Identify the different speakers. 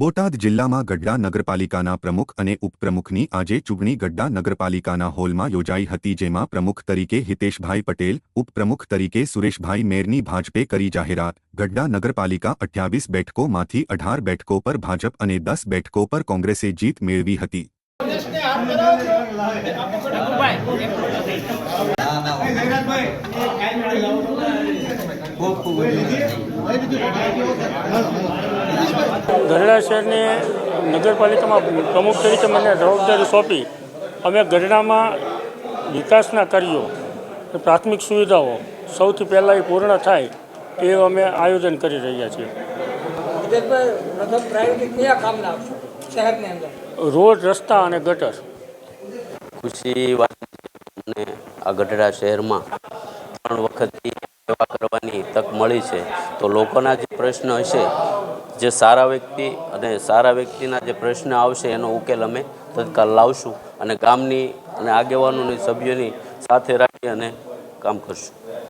Speaker 1: બોટાદ જિલ્લામાં ગઢડા નગરપાલિકાના પ્રમુખ અને ઉપપ્રમુખની આજે ચૂંટણી ગઢડા નગરપાલિકાના હોલમાં યોજાઈ હતી જેમાં પ્રમુખ તરીકે હિતેશભાઈ પટેલ ઉપપ્રમુખ તરીકે સુરેશભાઈ મેરની ભાજપે કરી જાહેરાત. ગઢડા નગરપાલિકા અઠ્યાવીસ બેઠકોમાંથી અઢાર બેઠકો પર ભાજપ અને દસ બેઠકો પર કોંગ્રેસે જીત મેળવી હતી.
Speaker 2: ગઢડા શહેરની નગરપાલિકામાં પ્રમુખ તરીકે મને જવાબદારી સોંપી. અમે ગઢડામાં વિકાસના કાર્યો પ્રાથમિક સુવિધાઓ સૌથી પહેલાં એ પૂર્ણ થાય એ અમે આયોજન કરી રહ્યા છીએ. રોડ રસ્તા અને ગટર.
Speaker 3: ખુશી વાત અને આ ગઢડા શહેરમાં ત્રણ વખતથી સેવા કરવાની તક મળી છે. તો લોકોના જે પ્રશ્ન હશે જે સારા વ્યક્તિ અને સારા વ્યક્તિના જે પ્રશ્ન આવશે એનો ઉકેલ અમે તત્કાલ લાવશું અને ગામની અને આગેવાનોની સભ્યોની સાથે રાખી અને કામ કરશું.